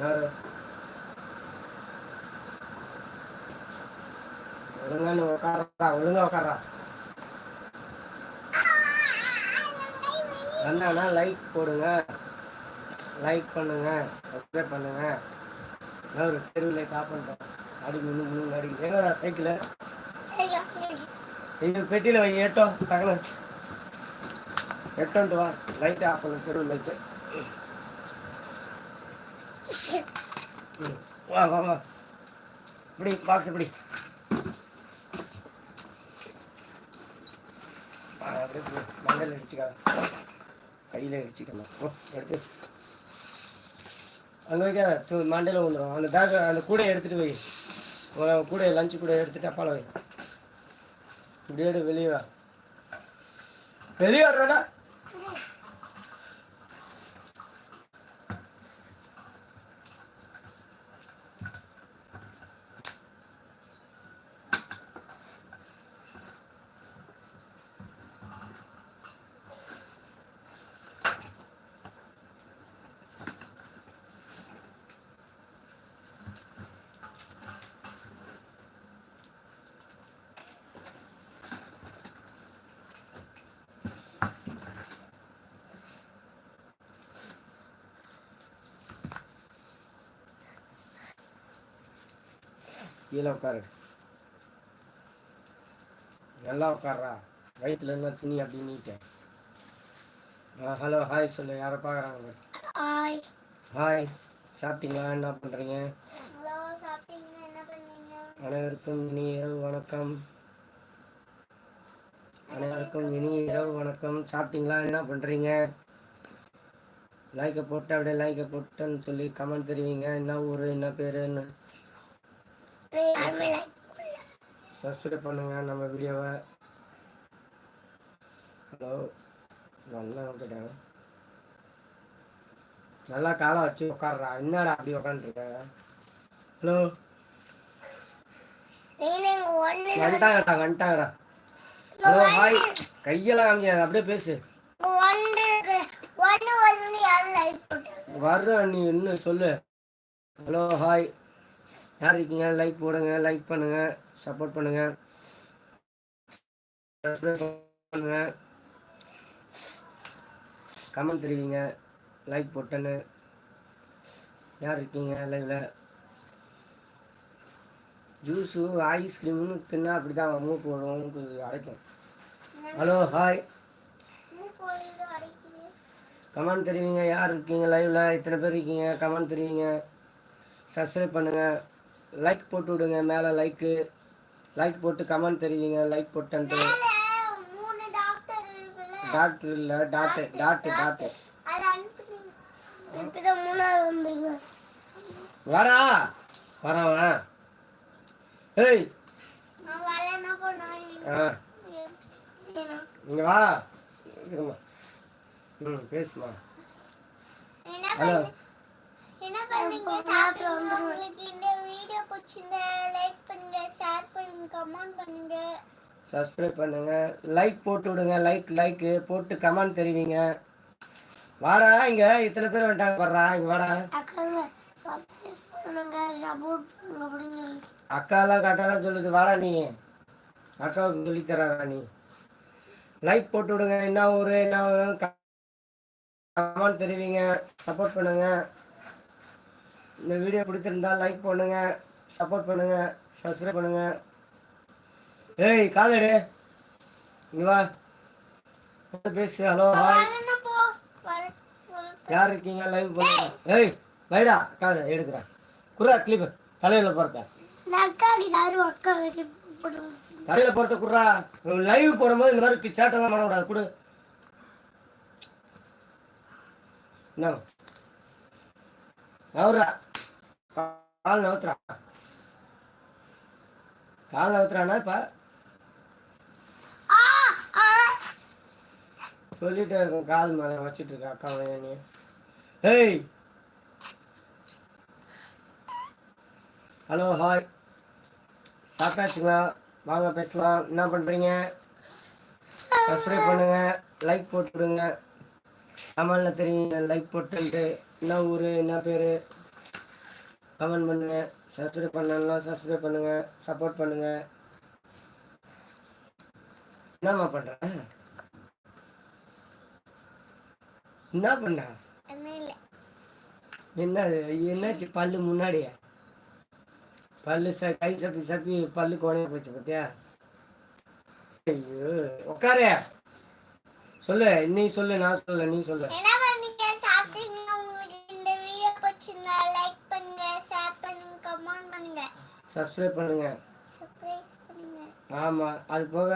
யாரு ஒழுங்கா நீ உட்காரா ஒழுங்கா உட்காரா வந்தானா லைக் போடுங்க. லைக் பண்ணுங்க சப்ஸ்கிரைப் பண்ணுங்க. நான் ஒரு தெருவில் காப் பண்ணிட்டேன். அடி முன்னு முன்னு அடி. எங்கடா சைக்கிள் சரி அப்படி இது பெட்டியில் வை எட்டோ டக்குனு எட்டோன்ட்டு வா லைட்டு ஆஃப் பண்ணு தெரு லைட்டு வா வா வா. இப்படி பாக்ஸ் இப்படி. ஆ, அப்படியே இப்படி மண்டையில் அடிச்சுக்கா கையில் அடிச்சுக்கலாம் ஓ எடுத்து. அங்கே வைக்காத. தூ மண்டையில் வந்துடும் அந்த பேக் அந்த கூடையை எடுத்துகிட்டு போய். கூட லஞ்சு கூட எடுத்துகிட்டு அப்பால வை. இப்படியே வெளியே வா. வெளியே வர்றடா. கீழே உட்காரு. நல்லா உட்கார்றா. வயிற்றுல என்ன துணி அப்படி நீட்டேன் ஹலோ ஹாய் சொல்லு யாரை பார்க்குறாங்க ஹாய் ஹாய் சாப்பிட்டீங்களா? என்ன பண்ணுறீங்க அனைவருக்கும் இனி இரவு வணக்கம். அனைவருக்கும் இனி இரவு வணக்கம். சாப்பிட்டீங்களா? என்ன பண்ணுறீங்க லைக்கை போட்டு அப்படியே லைக்கை போட்டுன்னு சொல்லி கமெண்ட் தெரிவிங்க. என்ன ஊர் என்ன பேருன்னு? சப்ஸ்கிரைப் பண்ணுங்க நம்ம வீடியோவை. ஹலோ நல்லா வந்துட்டாங்க நல்லா காலை வச்சு உட்காடுறா என்னடா அப்படி உட்காந்துருக்க ஹலோ வந்துட்டாங்கடா வந்துட்டாங்கடா. ஹலோ ஹாய் கையெல்லாம் காமிக்காத அப்படியே பேசு. வர்றேன் நீ இன்னும் சொல்லு? ஹலோ ஹாய் யார் இருக்கீங்க? லைக் போடுங்க லைக் பண்ணுங்க சப்போர்ட் பண்ணுங்க. பண்ணுங்க. கமெண்ட் தெரிவிங்க லைக் போட்டேன்னு யார் இருக்கீங்க லைவ்ல ஜூஸு ஐஸ்கிரீம்னு தின்னா அப்படி தான் மூக்கு வரும் மூக்கு அடைக்கும். ஹலோ ஹாய் கமெண்ட் தெரிவிங்க யார் இருக்கீங்க லைவ்ல இத்தனை பேர் இருக்கீங்க? கமெண்ட் தெரிவிங்க சப்ஸ்கிரைப் பண்ணுங்க. லைக் போட்டு விடுங்க. மேலே லைக்கு லைக் போட்டு கமெண்ட் தெரிவிங்க. லைக் மூணு டாக்டர் இல்லை டாக்டர் டாக்டர் டாக்டர் வாடா. வரேன் வரேன் ஏய். ஆ. இங்கே வா. ம் பேசுமா. ஹலோ பண்ணீங்க. உங்களுக்கு இந்த வீடியோ பிடிச்சிருந்தா லைக் பண்ணுங்க ஷேர் பண்ணுங்க கமெண்ட் பண்ணுங்க. சப்ஸ்கிரைப் பண்ணுங்க. லைக் போட்டு விடுங்க. லைக் லைக்கு போட்டு கமெண்ட் தெரிவிங்க. வாடா இங்கே இத்தனை பேர் வந்துட்டாங்க வர்றா இங்கே வாடா. அப்படிங்க அக்காலாம் கரெக்டாக தான் சொல்லுது. வாடா நீ. அக்காவுக்கு சொல்லி தராடா நீ. லைக் போட்டு விடுங்க. என்ன ஊர் என்ன ஊர் கமெண்ட் தெரிவிங்க. சப்போர்ட் பண்ணுங்க. இந்த வீடியோ பிடிச்சிருந்தால் லைக் பண்ணுங்க சப்போர்ட் பண்ணுங்க சப்ஸ்கிரைப் பண்ணுங்க. ஏய் காலடு இங்க வா. பேசு. ஹலோ ஹாய் யார் இருக்கீங்க? லைவ் பண்ணுங்க. ஏய் வைடா. கால எடுக்கிறேன். குரா கிளிப்பு தலையில் போகிறத தலையில் அக்காக்கு யாரும் தலையில போறத லைவ் போடும்போது இந்த மாதிரி சேட்டெல்லாம் பண்ணக்கூடாது. கொடு. என்ன அவரா கால் நவுத்துறா கால் நவுத்துறானா இப்ப சொல்லிட்டே இருக்கும் கால் மேல வச்சிட்டு இருக்கா அக்கா நீ ஏய். Hello hi. சாப்பிட்டாச்சுங்களா? வாங்க பேசலாம். என்ன பண்ணுறீங்க சப்ஸ்கிரைப் பண்ணுங்க லைக் போட்டுவிடுங்க கமெண்டில் தெரியுங்க லைக் போட்டுன்ட்டு. என்ன ஊர் என்ன பேர்? கமெண்ட் பண்ணுங்க சப்ஸ்கிரைப் பண்ணலாம் சப்ஸ்கிரைப் பண்ணுங்க சப்போர்ட் பண்ணுங்க. என்னம்மா பண்ற? என்ன பண்ண என்ன என்னாச்சு பல்லு முன்னாடியே? பல்லு ச கை சப்பி சப்பி பல்லு கோணைய போச்சு பார்த்தியா ஐயோ உட்காரு சொல்லு நீ சொல்லு நான் சொல்ல நீ சொல்லு. சப்ஸ்கிரைப் பண்ணுங்க. ஆமாம் அது போக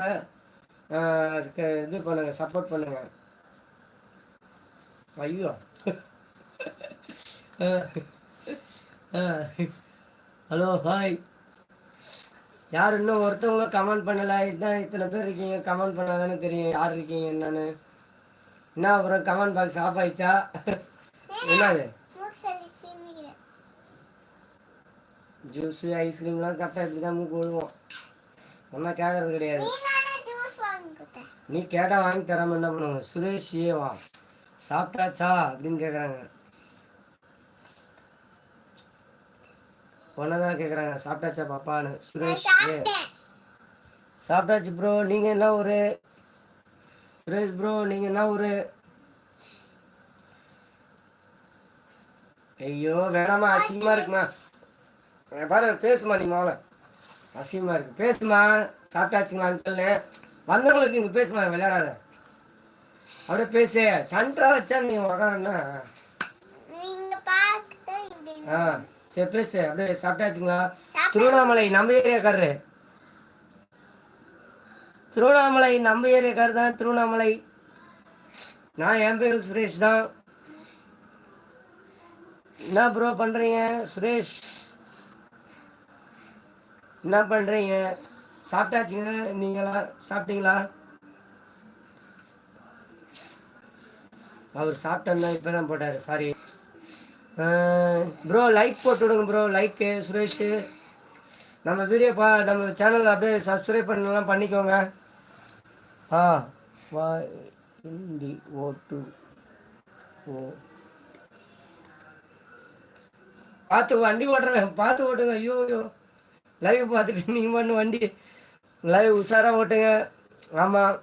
அதுக்கு இது பண்ணுங்க சப்போர்ட் பண்ணுங்க. ஐயோ. Hello hi. யார் இன்னும் ஒருத்தவங்க கமெண்ட் பண்ணலை? இதான் இத்தனை பேர் இருக்கீங்க கமெண்ட் பண்ணாதானே தெரியும் யார் இருக்கீங்க என்னன்னு. என்ன அப்புறம் கமெண்ட் பாக்ஸ் ஆஃப் ஆயிடுச்சா? என்னது? ஜூஸு ஐஸ்கிரீம்லாம் சாப்பிட்டா இப்படி தான் மூக்கு விழுவோம். ஒன்றா கேட்கறது கிடையாது. நீ கேட்டால் வாங்கி தராமல் என்ன பண்ணுவாங்க? சுரேஷ் ஏவா சாப்பிட்டாச்சா? அப்படின்னு கேட்குறாங்க தான் கேட்குறாங்க சாப்பிட்டாச்சா பாப்பான்னு? சுரேஷ் ஏ. சாப்பிட்டாச்சு ப்ரோ நீங்கள் என்ன ஒரு சுரேஷ் ப்ரோ நீங்கள் என்ன ஒரு ஐயோ வேணாமா அசிங்கமாக இருக்குமா? பாரு பேசுமா நீ மாவள அசிங்கமாக இருக்கு. பேசுமா சாப்பிட்டாச்சுங்களா அங்கிள்னு வந்தவங்களுக்கு இங்கே பேசுமா விளையாடாத. அப்படியே பேசு. சண்டை வச்சா நீ இப்படி ஆ சரி பேசு. அப்படியே சாப்பிட்டாச்சுங்களா? திருவண்ணாமலை நம்ம ஏரியாக்காரரு திருவண்ணாமலை நம்ம ஏரியாக்காரர் தான் திருவண்ணாமலை. நான் என் பேர் சுரேஷ் தான். என்ன ப்ரோ பண்ணுறீங்க சுரேஷ். என்ன பண்ணுறீங்க சாப்பிட்டாச்சுங்க. நீங்களா? சாப்பிட்டீங்களா? அவர் சாப்பிட்டா இப்போ தான் போட்டார். சாரி ப்ரோ லைக் போட்டு விடுங்க ப்ரோ லைக்கு சுரேஷ் நம்ம வீடியோ பா நம்ம சேனல் அப்படியே சப்ஸ்கிரைப் பண்ணலாம் பண்ணிக்கோங்க. ஆ வா இண்டி ஓட்டு ஓ. பார்த்து வண்டி ஓட்டுறேன் பார்த்து ஓட்டுங்க. ஐயோ ஐயோ. லைவ் பார்த்துட்டு நீங்கள் பண்ணு வண்டி. லைவ் உஷாராக ஓட்டுங்க. ஆமாம்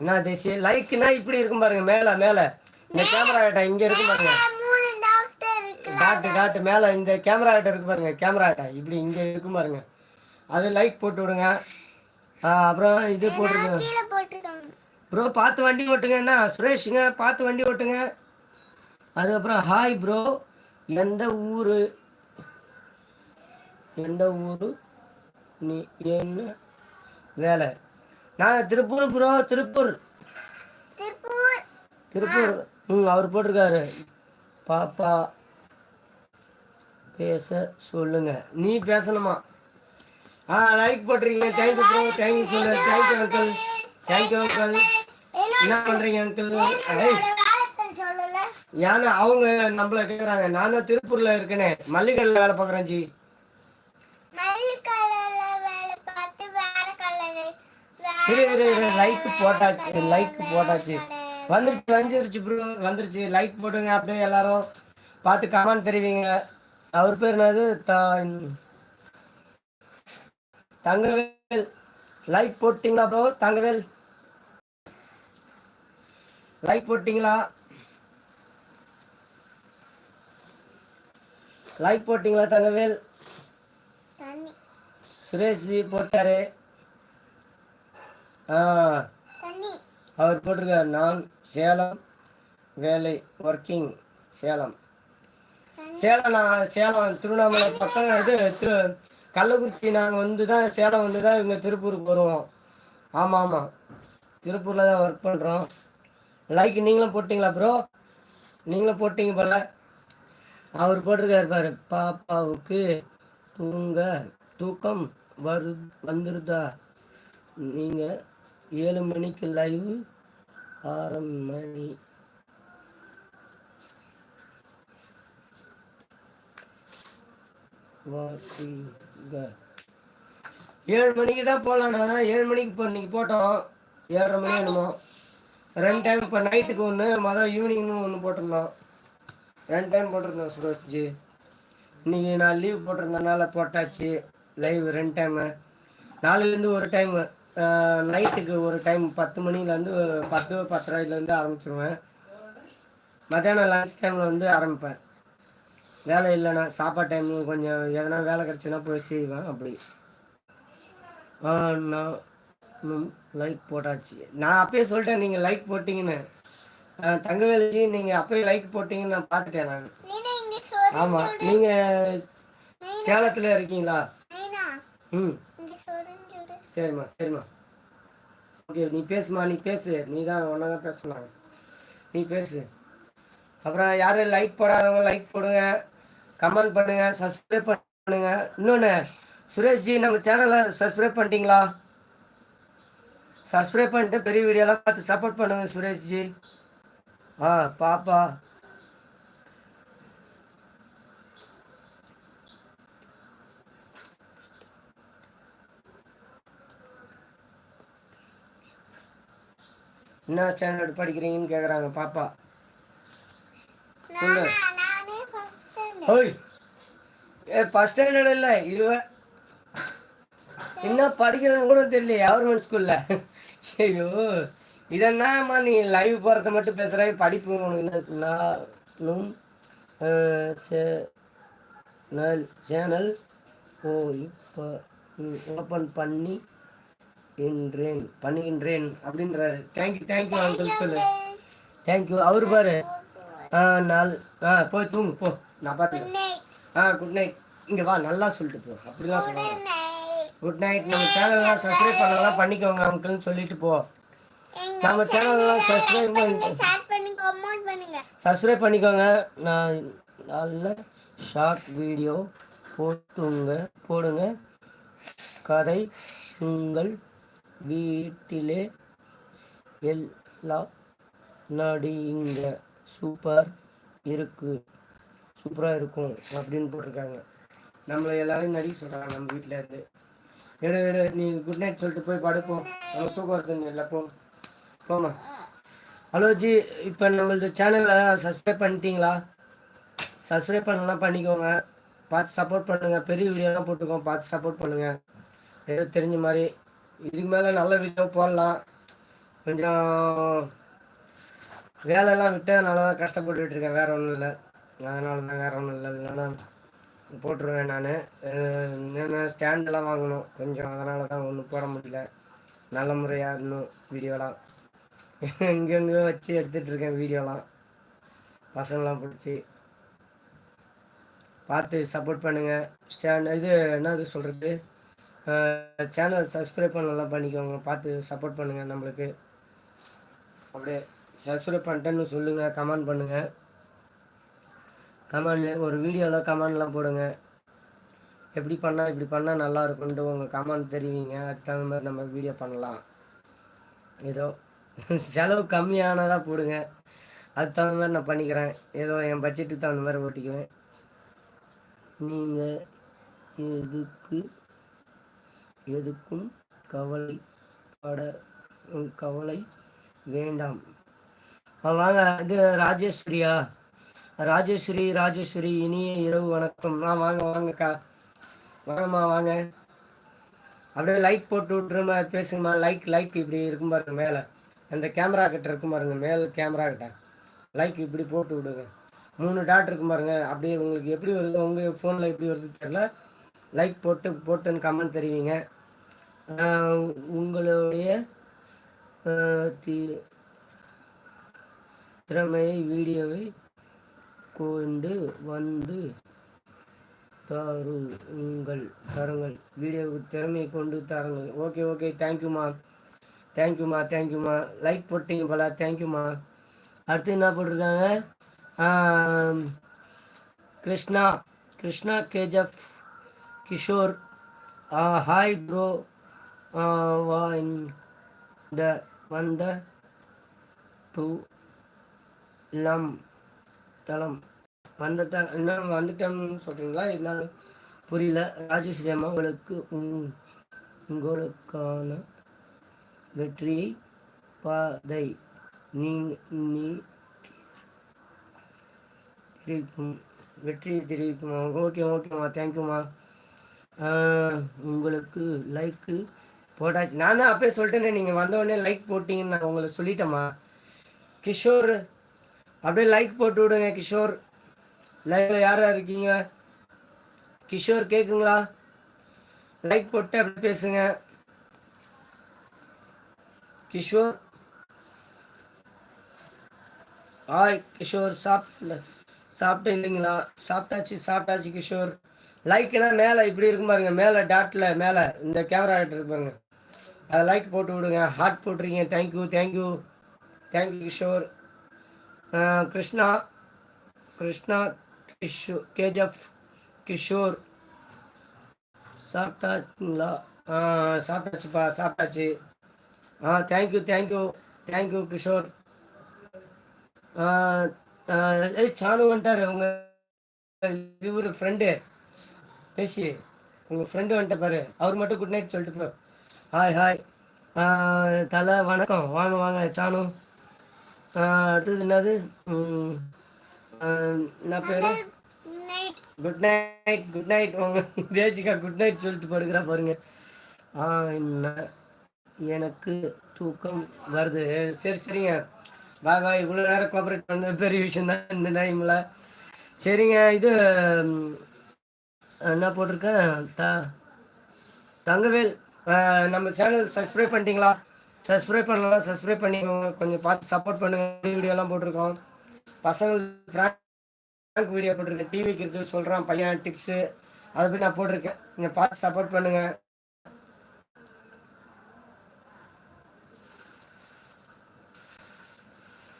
என்ன தேசி லைக்குனா இப்படி இருக்கும் பாருங்க மேலே மேலே. இந்த கேமரா கிட்ட இங்கே இருக்கும் பாருங்க. காட்டு காட்டு மேலே இந்த கேமரா கிட்ட இருக்கு பாருங்க கேமரா கிட்ட. இப்படி இங்கே இருக்கும் பாருங்க. அது லைக் போட்டு விடுங்க. அப்புறம் இது போட்டுருங்க ப்ரோ பார்த்து வண்டி ஓட்டுங்க. என்ன? சுரேஷுங்க பார்த்து வண்டி ஓட்டுங்க. அதுக்கப்புறம் ஹாய் ப்ரோ எந்த ஊர்? எந்த ஊர்? நீ என்ன வேலை? நான் திருப்பூர் ப்ரோ திருப்பூர். திருப்பூர். ம் அவர் போட்டிருக்காரு. பாப்பா பேச சொல்லுங்க. நீ பேசணுமா? ஆ லைக் போட்டிருக்கீங்க. Thank you bro thank you சொல்லு. Thank you uncle thank you uncle என்ன பண்ணுறீங்க அங்கிள் ஏன்னா அவங்க நம்மள கேட்குறாங்க நான் தான் திருப்பூரில் இருக்கேனே. மல்லிகையில் வேலை பார்க்குறேன் ஜி நல்ல கலர்ல வேலை பார்த்து வேற கலரு இரு இரு இரு லைக் போட்டாச்சு லைக் போட்டாச்சு. வந்துருச்சு வந்துருச்சு ப்ரோ வந்துருச்சு. லைக் போட்டுங்க அப்படியே எல்லாரும். பார்த்து கமெண்ட் தெரிவிங்க. அவர் பேர் என்னது? தங்கவேல். லைக் போட்டிங்களா ப்ரோ தங்கவேல். லைக் போட்டிங்களா? லைக் போட்டிங்களா தங்கவேல்? சுரேஷ் ஜி போட்டாரு. அவர் போட்டிருக்கார் நான் சேலம் வேலை ஒர்க்கிங் சேலம். சேலம் நான் சேலம் திருவண்ணாமலை பக்கம் இது திரு கள்ளக்குறிச்சி நாங்கள் வந்து தான் சேலம் வந்து தான் இங்கே திருப்பூருக்கு வருவோம். ஆமாம் ஆமாம் திருப்பூரில் தான் ஒர்க் பண்ணுறோம் லைக் நீங்களும் போட்டிங்களா ப்ரோ நீங்களும் போட்டிங்க போல. அவர் போட்டிருக்காரு பாரு பாப்பாவுக்கு தூங்க தூக்கம் வரு வந்துருதா? நீங்கள் ஏழு மணிக்கு லைவ் ஆறு மணி. ஏழு மணிக்கு தான் போகலாண்ணா ஏழு மணிக்கு இப்போ இன்னைக்கு போட்டோம். ஏழரை மணி வேணுமோ ரெண்டு டைம் இப்போ நைட்டுக்கு ஒன்று மொதல் ஈவினிங்னு ஒன்று போட்டிருந்தோம். ரெண்டு டைம் போட்டிருந்தோம் சுரோஜி இன்னைக்கு நான் லீவ் போட்டிருந்தனால போட்டாச்சு. லைவ் ரெண்டு டைமு நாளையிலேருந்து ஒரு டைமு நைட்டுக்கு ஒரு டைம் பத்து மணிலேருந்து பத்து பத்தரைலேருந்து ஆரம்பிச்சிருவேன். மத்தியானம் லன்ச் டைமில் வந்து ஆரம்பிப்பேன். வேலை இல்லைன்னா சாப்பாடு டைம் கொஞ்சம் எதனா வேலை கிடச்சுன்னா போய் செய்வேன் அப்படி. நான் லைக் போட்டாச்சு. நான் அப்பயே சொல்லிட்டேன் நீங்கள் லைக் போட்டிங்கன்னு. ஆ, தங்கவேலுஜி நீங்கள் அப்பயே லைக் போட்டிங்கன்னு நான் பார்த்துட்டேன் நான். ஆமாம் நீங்கள் சேலத்தில் இருக்கீங்களா? ம். சரிம்மா சரிம்மா. ஓகே நீ பேசுமா நீ பேசு. நீ தான் ஒன்றா தான் பேசலாம் நீ பேசு. அப்புறம் யாரும் லைக் போடாதவங்க லைக் போடுங்க. கமெண்ட் பண்ணுங்க சப்ஸ்கிரைப் பண்ணுங்க. இன்னொன்று சுரேஷ்ஜி நம்ம சேனலை சப்ஸ்கிரைப் பண்ணிட்டீங்களா? சப்ஸ்கிரைப் பண்ணிட்டு பெரிய வீடியோலாம் பார்த்து சப்போர்ட் பண்ணுங்க சுரேஷ்ஜி. ஆ பாப்பா. என்ன ஸ்டாண்டர்ட் படிக்கிறீங்கன்னு கேட்குறாங்க பாப்பா. ஓய் ஏ ஃபஸ்ட் ஸ்டாண்டர்ட் இல்லை இருவ. என்ன படிக்கிறேன்னு கூட தெரியல கவர்மெண்ட் ஸ்கூலில் ஐயோ இதென்னாம்மா நீ லைவ் போகிறத மட்டும் பேசுகிற படிப்பு உனக்கு என்ன நானும் சேனல் ஓ இப்போ ஓப்பன் பண்ணி என்றேன் பண்ணுகின்றேன் அப்படின்றாரு. Thank you thank you uncle சொல்லு. தேங்க்யூ அவர் பாரு. ஆ நாள். ஆ போய் தூங்கு போ. நான் பார்த்துக்கிறேன் ஆ குட் நைட் இங்கே வா நல்லா சொல்லிட்டு போ. அப்படிலாம் சொல்லுவாங்க. குட் நைட் நம்ம சேனல்லாம் சப்ஸ்கிரைப் பண்ணலாம் பண்ணிக்கோங்க அங்கிள்னு சொல்லிட்டு போ. நம்ம சேனல்லாம் சப்ஸ்கிரைப் பண்ணி ஷேர் பண்ணி கமெண்ட் பண்ணுங்க. சப்ஸ்கிரைப் பண்ணிக்கோங்க. நான் நல்ல ஷார்ட் வீடியோ போட்டுங்க போடுங்க. கதை உங்கள் வீட்டிலே எல்லா இங்கே சூப்பர் இருக்கு. சூப்பராக இருக்கும் அப்படின்னு போட்டிருக்காங்க. நம்மளை எல்லாரையும் நடிக்க சொல்கிறாங்க நம்ம வீட்டில் இருந்து. எடு எடு நீ குட் நைட் சொல்லிட்டு போய் படுப்போம் நம்ம தூக்கம் வருதுங்க எல்லாப்போம் போமா ஹலோ ஜி இப்போ நம்மளது சேனலை சப்ஸ்கிரைப் பண்ணிட்டீங்களா? சப்ஸ்கிரைப் பண்ணலாம் பண்ணிக்கோங்க. பார்த்து சப்போர்ட் பண்ணுங்கள் பெரிய வீடியோலாம் போட்டிருக்கோம். பார்த்து சப்போர்ட் பண்ணுங்கள் ஏதோ தெரிஞ்ச மாதிரி இதுக்கு மேலே நல்ல வீடியோ போடலாம். கொஞ்சம் வேலையெல்லாம் விட்டு நல்லா தான் கஷ்டப்பட்டுட்டு இருக்கேன். வேறு ஒன்றும் இல்லை. அதனால தான் வேறு ஒன்றும் இல்லை. இல்லைன்னா போட்டுருவேன் நான். என்னென்ன ஸ்டாண்டெல்லாம் வாங்கணும். கொஞ்சம் அதனால தான் ஒன்றும் போட முடியல. நல்ல முறையாக இன்னும் வீடியோலாம் எங்கெங்கேயோ வச்சு எடுத்துகிட்டு இருக்கேன் வீடியோலாம் பசங்களாம் பிடிச்சி. பார்த்து சப்போர்ட் பண்ணுங்கள் ஸ்டாண்ட் இது என்னது சொல்கிறது சேனல் சப்ஸ்கிரைப் பண்ணலாம் பண்ணிக்கோங்க. பார்த்து சப்போர்ட் பண்ணுங்கள் நம்மளுக்கு. அப்படியே சப்ஸ்கிரைப் பண்ணிட்டேன்னு சொல்லுங்கள் கமெண்ட் பண்ணுங்கள் கமெண்ட் ஒரு வீடியோவில் கமெண்ட்லாம் போடுங்க. எப்படி பண்ணால் இப்படி பண்ணால் நல்லா இருக்கும்ன்ட்டு உங்கள் கமெண்ட் தெரிவிங்க. அதுக்கு தகுந்த மாதிரி நம்ம வீடியோ பண்ணலாம். ஏதோ செலவு கம்மியானதாக போடுங்க. அதுக்கு தகுந்த மாதிரி நான் பண்ணிக்கிறேன். ஏதோ என் பட்ஜெட்டுக்கு தகுந்த மாதிரி ஓட்டிக்குவேன். நீங்கள் எதுக்கு எதுக்கும் கவலைப்பட உம், கவலை வேண்டாம். வாங்க இது ராஜேஸ்வரியா? ராஜேஸ்வரி ராஜேஸ்வரி இனிய இரவு வணக்கம். ஆ வாங்க வாங்கக்கா. வாங்கம்மா வாங்க. அப்படியே லைக் போட்டு விட்டுருமா பேசுங்கம்மா. லைக் லைக் இப்படி இருக்கும் பாருங்க மேலே. அந்த கேமரா கிட்ட இருக்கும் பாருங்க மேல் கேமரா கிட்ட. லைக் இப்படி போட்டு விடுங்க. மூணு டாட் இருக்கும் பாருங்க. அப்படியே உங்களுக்கு எப்படி வருது உங்கள் ஃபோனில் எப்படி வருது தெரில லைக் போட்டு போட்டுன்னு கமெண்ட் தெரிவிங்க. உங்களுடைய திறமையை வீடியோவை கொண்டு வந்து தாரு உங்கள் தருங்கள். வீடியோ திறமையை கொண்டு தாருங்கள். ஓகே ஓகே தேங்க்யூம்மா தேங்க்யூம்மா தேங்க்யூம்மா லைக் போட்டீங்க போல. தேங்க்யூம்மா அடுத்து என்ன போட்டிருக்காங்க? Krishna. Krishna KGF Kishore hi bro வா இந்த வந்த டூ லம் தளம் வந்துட்டேன் என்ன வந்துட்டோம்னு சொல்கிறீங்களா இருந்தாலும் புரியல. ராஜேஸ்வரி அம்மா உங்களுக்கு உங்களுக்கான வெற்றியை பாதை நீ நீ திரிக்கும் வெற்றி தெரிவிக்குமா ஓகே ஓகேம்மா. தேங்க்யூம்மா உங்களுக்கு லைக்கு போட்டாச்சு. நான் தான் அப்பயே சொல்லிட்டேனே நீங்கள் வந்தோடனே லைக் போட்டிங்கன்னு நான் உங்களை சொல்லிட்டேம்மா. கிஷோர் அப்படியே லைக் போட்டு விடுங்க கிஷோர். லைவ்ல யார் யார் இருக்கீங்க? கிஷோர் கேட்குங்களா லைக் போட்டு அப்படி பேசுங்க. கிஷோர். ஹாய் கிஷோர் சாப்பிடல சாப்பிட்டு இல்லைங்களா? சாப்பிட்டாச்சு சாப்பிட்டாச்சு கிஷோர். லைக்னா மேலே இப்படி இருக்கும் பாருங்க மேலே டாட்டில் மேலே இந்த கேமரா இருக்கு பாருங்க. லைக் போட்டு விடுங்க. ஹார்ட் போட்டுருங்க thank you thank you thank you Kishore Krishna. Krishna கிஷோ KGF Kishore. சாப்பிட்டாச்சுங்களா? ஆ சாப்பிட்டாச்சுப்பா சாப்பிட்டாச்சு. ஆ thank you thank you thank you Kishore ஆ, ஆ, சாணு வந்துட்டார். உங்க இவர் ஃப்ரெண்டு பேசி உங்கள் ஃப்ரெண்டு வந்துட்ட பாரு. அவர் மட்டும் குட் நைட் சொல்லிட்டு போ. Hi hi. தலை வணக்கம். வாங்க வாங்க சானு. அடுத்தது என்னது? என்ன பேர்? குட் நைட் குட் நைட் உங்க தேசிகா குட் நைட் சொல்லிட்டு படுக்கிறா பாருங்க. ஆ என்ன? எனக்கு தூக்கம் வருது. சரி சரிங்க. பாய் பாய் இவ்வளோ நேரம் கோஆப்ரேட் பண்ண பெரிய விஷயம் தான் இந்த டைமில் சரிங்க இது என்ன போட்டிருக்கேன் த தங்கவேல். நம்ம சேனல் சப்ஸ்கிரைப் பண்ணிட்டீங்களா? சப்ஸ்கிரைப் பண்ணலாம் சப்ஸ்கிரைப் பண்ணிக்கோங்க. கொஞ்சம் பார்த்து சப்போர்ட் பண்ணுங்க. வீடியோலாம் போட்டிருக்கோம். பசங்க ஃப்ராங்க் வீடியோ போட்டிருக்கேன் டிவிக்கு இருக்குது சொல்கிறான் பையன் டிப்ஸு அதை போய் நான் போட்டிருக்கேன். நீங்கள் பார்த்து சப்போர்ட் பண்ணுங்கள்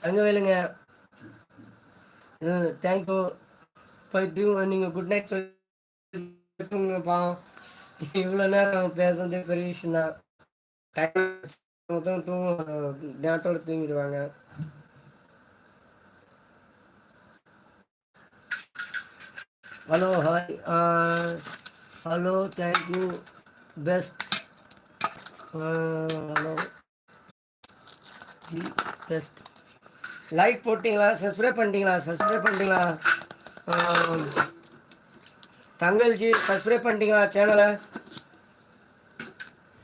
அங்கே வேலுங்க. தேங்க்யூ போய் நீங்கள் குட் நைட் சொல்லுங்கப்பா இவ்வளவு இவ்வளோ நேரம் பேசுறது பெரிய விஷயம் தான் மொத்தம் தூங்க நேரத்தோட தூங்கிடுவாங்க. Hello hi hello thank you best hello best like போட்டிங்களா? சப்ஸ்கிரைப் பண்ணிட்டீங்களா? சப்ஸ்கிரைப் பண்ணிட்டீங்களா? Um, தங்கல்ஜி சப்ஸ்கிரைப் பண்ணிட்டீங்களா சேனலை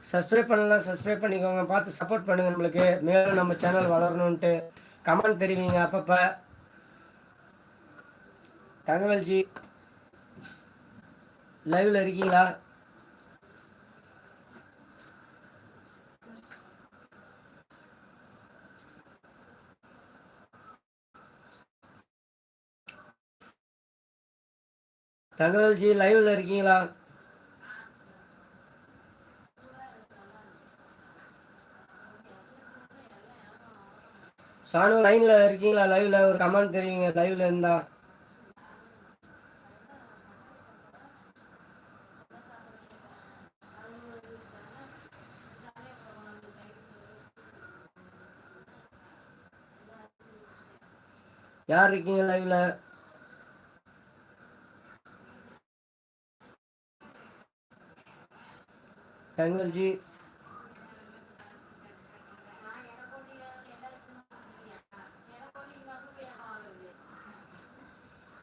சப்ஸ்கிரைப் பண்ணலாம் சப்ஸ்கிரைப் பண்ணிக்கோங்க. பார்த்து சப்போர்ட் பண்ணுங்க நம்மளுக்கு. மேலும் நம்ம சேனல் வளரணுன்ட்டு கமெண்ட் தெரிவிங்க அப்பப்போ. தங்கவேல்ஜி லைவ்ல இருக்கீங்களா? தகவல்ஜி லைவ்ல இருக்கீங்களா? சானு லைன்ல இருக்கீங்களா? லைவ்ல ஒரு கமெண்ட் தெரியுங்க லைவ்ல இருந்தா. யார் இருக்கீங்க லைவ்ல தங்கல்ஜி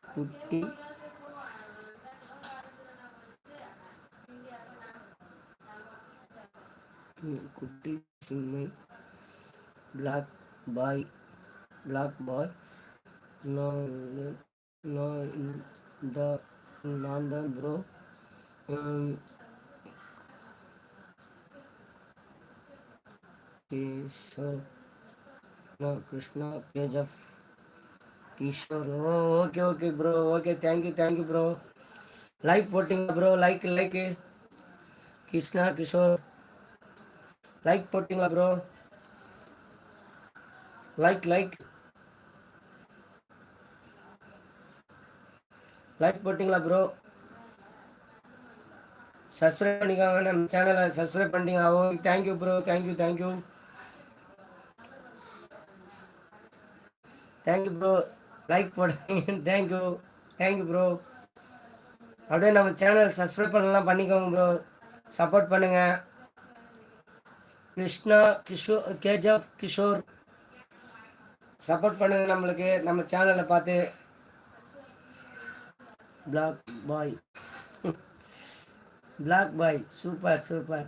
குட்டி ம், குட்டி சிம்மை பிளாக் பாய் பிளாக் பாய் நான் நான் இந்த நான் தான் ப்ரோ கிஷோர் நான் Krishna KGF Kishore O okay okay bro okay thank you thank you bro like போட்டிங்களா bro like like Krishna Kishore like போட்டிங்களா ப்ரோ லைக் லைக் லைக் போட்டிங்களா ப்ரோ சப்ஸ்கிரைப் பண்ணிக்கோங்க நம்ம சேனலை சப்ஸ்கிரைப் பண்ணிட்டீங்க okay thank you bro thank you thank you thank you bro like போடுங்க thank you thank you bro அப்படியே நம்ம சேனல் சப்ஸ்கிரைப் பண்ணலாம். பண்ணிக்கோங்க ப்ரோ சப்போர்ட் பண்ணுங்க. கிருஷ்ணா கிஷோர் கேஜப் கிஷோர். சப்போர்ட் பண்ணுங்க நம்மளுக்கு. நம்ம சேனலை பார்த்து. Black boy black boy super super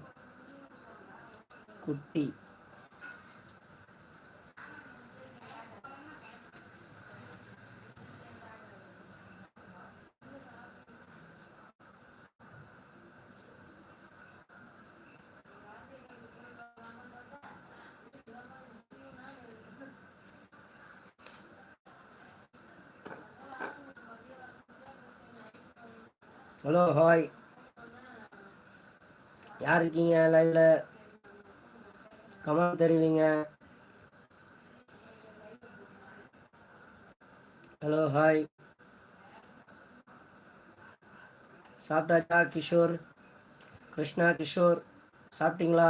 குட்டி. Hello hi. யார் இருக்கீங்க லைவ்ல? கமெண்ட் தெரிவிங்க. Hello hi. சாப்பிட்டாச்சா கிஷோர்? கிருஷ்ணா கிஷோர் சாப்பிட்டீங்களா?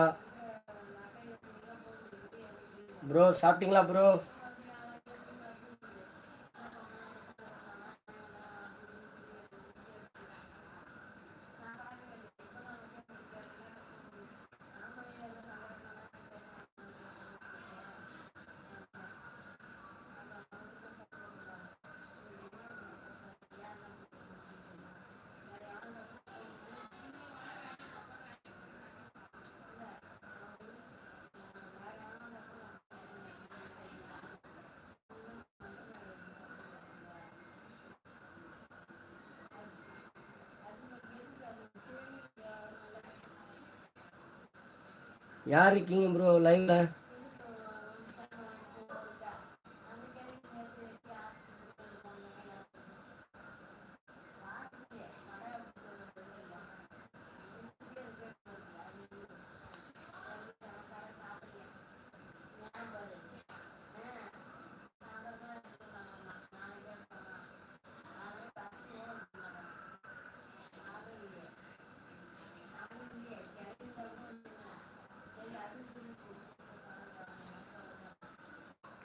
ப்ரோ சாப்பிட்டீங்களா ப்ரோ? யார் இருக்கீங்க ப்ரோ லைவ்ல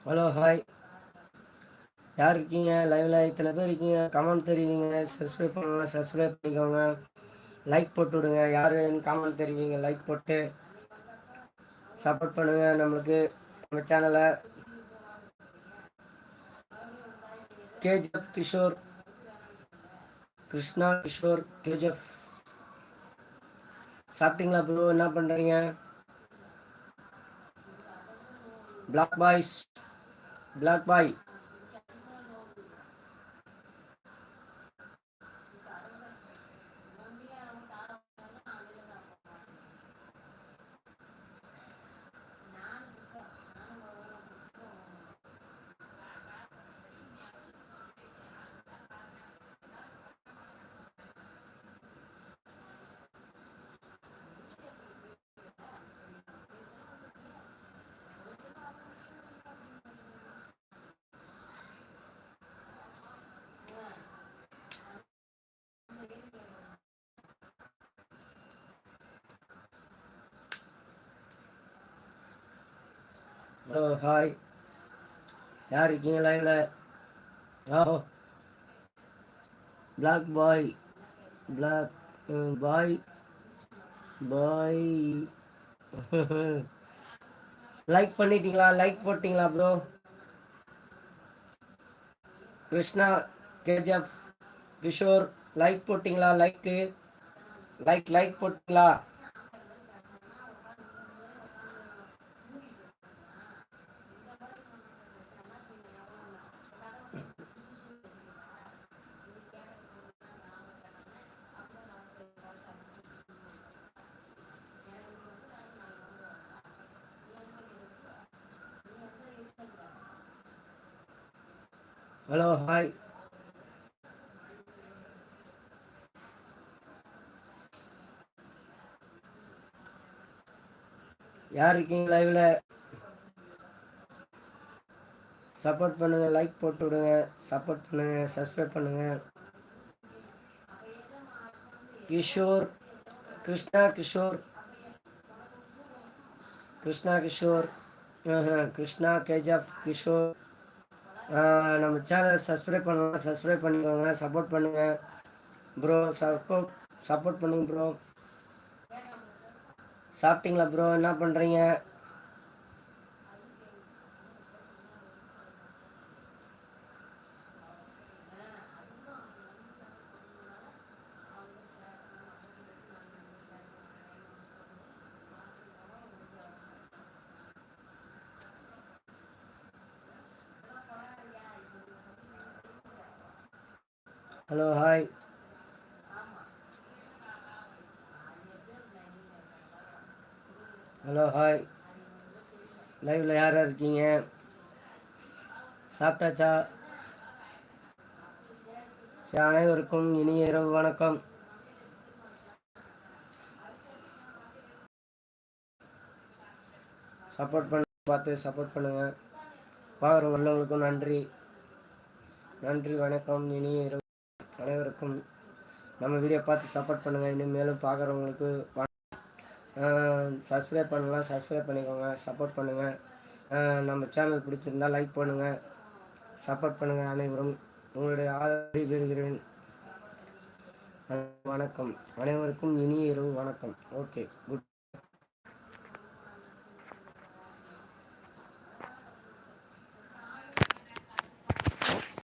ஹலோ ஹாய் யார் இருக்கீங்க லைவ்ல இத்தனை பேர் இருக்கீங்க? கமெண்ட் தெரிவிங்க. சப்ஸ்கிரைப் பண்ணுங்க. சப்ஸ்கிரைப் பண்ணிக்கோங்க. லைக் போட்டு விடுங்க. யார் கமெண்ட் தெரிவிங்க. லைக் போட்டு சப்போர்ட் பண்ணுங்க நம்மளுக்கு நம்ம சேனலை கேஜிஎஃப் கிஷோர் கிருஷ்ணா கிஷோர் கேஜிஎஃப் சாப்பிட்டீங்களா ப்ரோ என்ன பண்ணுறீங்க black boys black boy hello hi யார் இருக்கீங்க லைவ்ல ஓ. Black boy black boy boy like பண்ணிட்டீங்களா? லைக் போட்டிங்களா bro Krishna KGF Kishore like போட்டிங்களா? லைக்கு லைக் லைக் போட்டிங்களா ஹலோ ஹாய் யார் இருக்கீங்க லைவ்ல சப்போர்ட் பண்ணுங்க லைக் போட்டு விடுங்க. சப்போர்ட் பண்ணுங்க சப்ஸ்கிரைப் பண்ணுங்க. கிஷோர் கிருஷ்ணா கிஷோர். கிருஷ்ணா கிஷோர். கிருஷ்ணா கேஜாஃப் கிஷோர். நம்ம சேனலை சப்ஸ்கிரைப் பண்ணலாம் சப்ஸ்கிரைப் பண்ணிக்கோங்க சப்போர்ட் பண்ணுங்கள் ப்ரோ சப்போர்ட் சப்போர்ட் பண்ணுங்க ப்ரோ சாப்பிட்டீங்களா ப்ரோ என்ன பண்ணுறீங்க ஹலோ ஹாய் லைவில் யார் யார் இருக்கீங்க? சாப்பிட்டாச்சா? சரி, அனைவருக்கும் இனிய இரவு வணக்கம். சப்போர்ட் பண்ண பார்த்து சப்போர்ட் பண்ணுங்க. பார்க்குறவங்க உள்ளவங்களுக்கும் நன்றி. நன்றி வணக்கம் இனிய இரவு. அனைவருக்கும் நம்ம வீடியோ பார்த்து சப்போர்ட் பண்ணுங்கள் இன்னும் மேலும் பார்க்குறவங்களுக்கு சப்ஸ்கிரைப் பண்ணலாம் சப்ஸ்கிரைப் பண்ணிக்கோங்க சப்போர்ட் பண்ணுங்கள் நம்ம சேனல் பிடிச்சிருந்தா லைக் பண்ணுங்கள் சப்போர்ட் பண்ணுங்கள் அனைவரும். உங்களுடைய ஆதரவை பெறுகிறேன். வணக்கம். அனைவருக்கும் இனிய இரவு வணக்கம். Okay good